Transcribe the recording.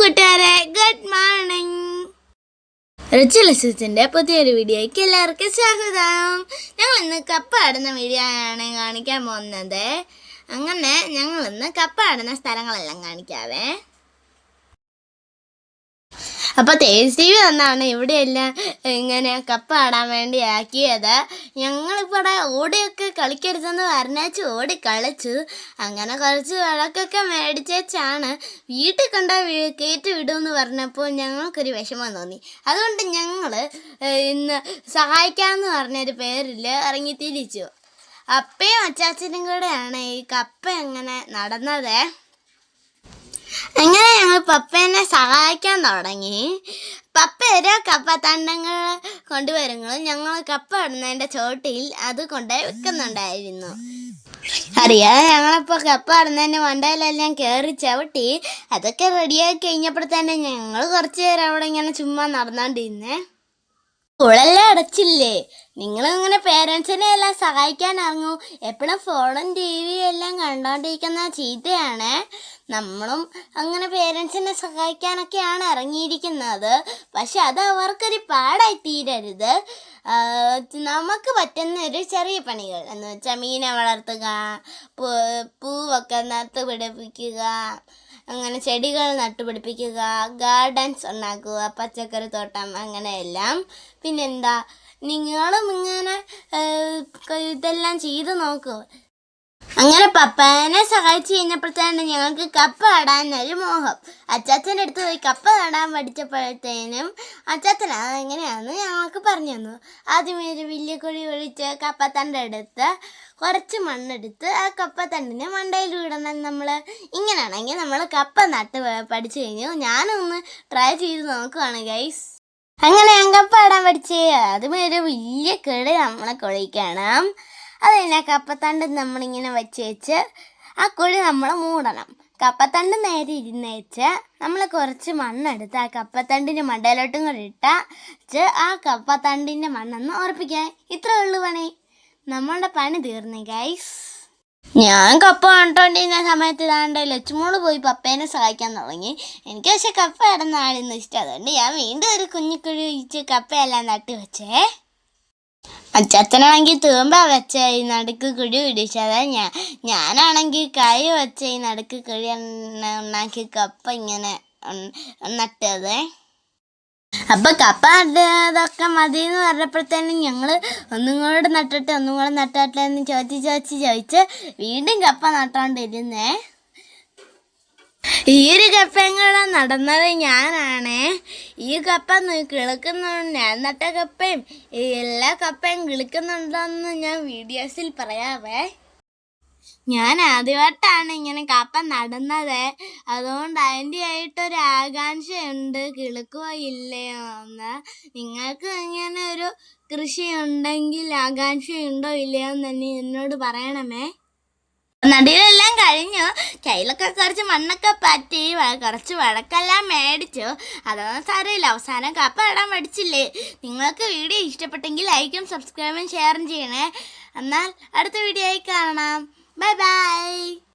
കൂട്ടുകാരെ good morning rich പുതിയൊരു വീഡിയോയ്ക്ക് എല്ലാവർക്കും സ്വാഗതം. ഞങ്ങൾ ഇന്ന് കപ്പ ആടുന്ന വീഡിയോ ആണ് കാണിക്കാൻ പോകുന്നത്. അങ്ങനെ ഞങ്ങൾ ഇന്ന് കപ്പ ആടുന്ന സ്ഥലങ്ങളെല്ലാം കാണിക്കാവേ. അപ്പൊ തേജ് വന്നാണ് ഇവിടെ വന്നാണ് ഇവിടെയെല്ലാം ഇങ്ങനെ കപ്പ് ആടാൻ വേണ്ടി ആക്കിയത്. ഞങ്ങളിപ്പോൾ ഇവിടെ ഓടിയൊക്കെ കളിക്കരുതെന്ന് പറഞ്ഞാച്ച് ഓടി കളിച്ചു. അങ്ങനെ കുറച്ച് വിളക്കൊക്കെ മേടിച്ചാണ് വീട്ടിൽ കണ്ട കയറ്റി വിടുമെന്ന് പറഞ്ഞപ്പോൾ ഞങ്ങൾക്കൊരു വിഷമം തോന്നി. അതുകൊണ്ട് ഞങ്ങൾ ഇന്ന് സഹായിക്കാമെന്ന് പറഞ്ഞൊരു പേരിൽ ഇറങ്ങി തിരിച്ചു. അപ്പയും അച്ചാച്ചനും കൂടെയാണ് ഈ കപ്പ എങ്ങനെ നടന്നത്. അങ്ങനെ ഞങ്ങൾ പപ്പേനെ സഹായിക്കാൻ തുടങ്ങി? പപ്പ ഓരോ കപ്പ തണ്ടങ്ങൾ കൊണ്ടുവരുമ്പോൾ ഞങ്ങൾ കപ്പ ഇടുന്നതിന്റെ ചോട്ടിൽ അത് കൊണ്ടുപോയി വെക്കുന്നുണ്ടായിരുന്നു. അറിയാതെ ഞങ്ങളിപ്പോൾ കപ്പ ഇടുന്നതിന്റെ മണ്ടയിലെല്ലാം കയറി ചവിട്ടി അതൊക്കെ റെഡിയാക്കി തന്നെ ഞങ്ങൾ കുറച്ച് നേരം അവിടെ ഇങ്ങനെ ചുമ്മാ നടന്നുകൊണ്ടിരുന്നേ സ്കൂളെല്ലാം അടച്ചില്ലേ? നിങ്ങളിങ്ങനെ പേരൻസിനെ എല്ലാം സഹായിക്കാൻ ഇറങ്ങൂ. എപ്പോഴും ഫോണും ടി വിയും എല്ലാം കണ്ടോണ്ടിരിക്കുന്ന ചീത്തയാണ്. നമ്മളും അങ്ങനെ പേരൻസിനെ സഹായിക്കാനൊക്കെയാണ് ഇറങ്ങിയിരിക്കുന്നത്. പക്ഷെ അത് അവർക്കൊരു പാടായി തീരരുത്. നമുക്ക് പറ്റുന്ന ഒരു ചെറിയ പണികൾ. എന്ന് വെച്ചാൽ മീനെ വളർത്തുക പൂ പൂവൊക്കെ നട്ട് പിടിപ്പിക്കുക അങ്ങനെ ചെടികൾ നട്ടുപിടിപ്പിക്കുക ഗാർഡൻസ് ഉണ്ടാക്കുക പച്ചക്കറി തോട്ടം അങ്ങനെയെല്ലാം പിന്നെന്താ നിങ്ങളും ഇങ്ങനെ ഇതെല്ലാം ചെയ്ത് നോക്കൂ. അങ്ങനെ പപ്പനെ സഹായിച്ചു കഴിഞ്ഞപ്പോഴത്തേന് ഞങ്ങൾക്ക് കപ്പ നടാൻ ഒരു മോഹം. അച്ചാച്ചന്റെ അടുത്ത് പോയി കപ്പ നടാൻ പഠിച്ചപ്പോഴത്തേനും അച്ചാച്ചൻ അതെങ്ങനെയാണെന്ന് ഞങ്ങൾക്ക് പറഞ്ഞു തന്നു. ആദ്യം ഒരു വലിയ കുഴി ഒഴിച്ച് കപ്പത്തണ്ട് എടുത്ത് കുറച്ച് മണ്ണെടുത്ത് ആ കപ്പത്തണ്ടിനെ മണ്ടയിൽ വിടണം നമ്മൾ ഇങ്ങനെയാണെങ്കിൽ നമ്മൾ കപ്പ നട്ട് പഠിച്ചു കഴിഞ്ഞു. ഞാനൊന്ന് ട്രൈ ചെയ്ത് നോക്കുവാണ് ഗൈസ് അങ്ങനെ ഞാൻ കപ്പ നടാൻ പഠിച്ചേ. അതും ഒരു വലിയ കിളി നമ്മളെ കുഴിക്കണം അത് കഴിഞ്ഞാൽ കപ്പത്തണ്ട് നമ്മളിങ്ങനെ വെച്ച് വെച്ച് ആ കുഴി നമ്മൾ മൂടണം. കപ്പത്തണ്ട് നേരെ ഇരുന്നേച്ച് നമ്മൾ കുറച്ച് മണ്ണെടുത്ത് ആ കപ്പത്തണ്ടിന്റെ മണ്ടയിലോട്ടും കൂടി ഇട്ട് ആ കപ്പത്തണ്ടിന്റെ മണ്ണൊന്ന് ഉറപ്പിക്കാൻ. ഇത്രേ ഉള്ളു പണി. നമ്മളുടെ പണി തീർന്നു ഗൈസ് ഞാൻ കപ്പ കണ്ടോണ്ടിരുന്ന സമയത്ത് ഇതാണ്ട് ലച്ചുമോൾ പോയി പപ്പേനെ സഹായിക്കാൻ തുടങ്ങി. എനിക്ക് പക്ഷെ കപ്പ ഇടുന്ന ആളിന്ന് ഇഷ്ടം. അതുകൊണ്ട് ഞാൻ വീണ്ടും ഒരു കുഞ്ഞിക്കുഴി ഒഴിച്ച് കപ്പയെല്ലാം നട്ടി വെച്ചേ. അച്ചാച്ചനാണെങ്കിൽ തൂമ്പ വെച്ച ഈ നടുക്ക് കുഴി പിടിച്ചത് ഞാൻ ഞാനാണെങ്കിൽ കൈ വെച്ച ഈ നടുക്ക് കുഴി ഉണ്ടാക്കി കപ്പ ഇങ്ങനെ നട്ടത് അപ്പൊ കപ്പ നട്ടതൊക്കെ മതി എന്ന് പറഞ്ഞപ്പോഴത്തേനും ഞങ്ങൾ ഒന്നും കൂടെ നട്ടിട്ട് ഒന്നും കൂടെ നട്ടട്ടെ എന്ന് ചോദിച്ച് ചോദിച്ച് ചോദിച്ച് വീണ്ടും കപ്പ നട്ടോണ്ടിരുന്നേ. ഈ ഒരു കപ്പയും കൂടെ നടന്നത് ഞാനാണേ. ഈ കപ്പ കിളിക്കുന്നുണ്ട്. ഞാൻ നട്ട കപ്പയും എല്ലാ കപ്പയും കിളിക്കുന്നുണ്ടോന്ന് ഞാൻ വീഡിയോസിൽ പറയാവേ. ഞാൻ ആദ്യമായിട്ടാണ് ഇങ്ങനെ കപ്പ നടുന്നത്. അതുകൊണ്ട് അതിന്റെ ആയിട്ടൊരു ആകാംക്ഷയുണ്ട്. കിളുക്കുവോ ഇല്ലയോ എന്ന്. നിങ്ങൾക്ക് ഇങ്ങനെ ഒരു കൃഷി ഉണ്ടെങ്കിൽ ആകാംക്ഷയുണ്ടോ ഇല്ലയോ എന്ന് എന്നോട് പറയണമേ. നടിയിലെല്ലാം കഴിഞ്ഞു കയ്യിലൊക്കെ കുറച്ച് മണ്ണൊക്കെ പറ്റി കുറച്ച് വഴക്കെല്ലാം മേടിച്ചു. അതൊന്നും സാരമില്ല. അവസാനം കപ്പ ഇടാൻ പഠിച്ചില്ലേ? നിങ്ങൾക്ക് വീഡിയോ ഇഷ്ടപ്പെട്ടെങ്കിൽ ലൈക്കും സബ്സ്ക്രൈബും ഷെയറും ചെയ്യണേ. എന്നാൽ അടുത്ത വീഡിയോയിൽ കാണാം. Bye bye.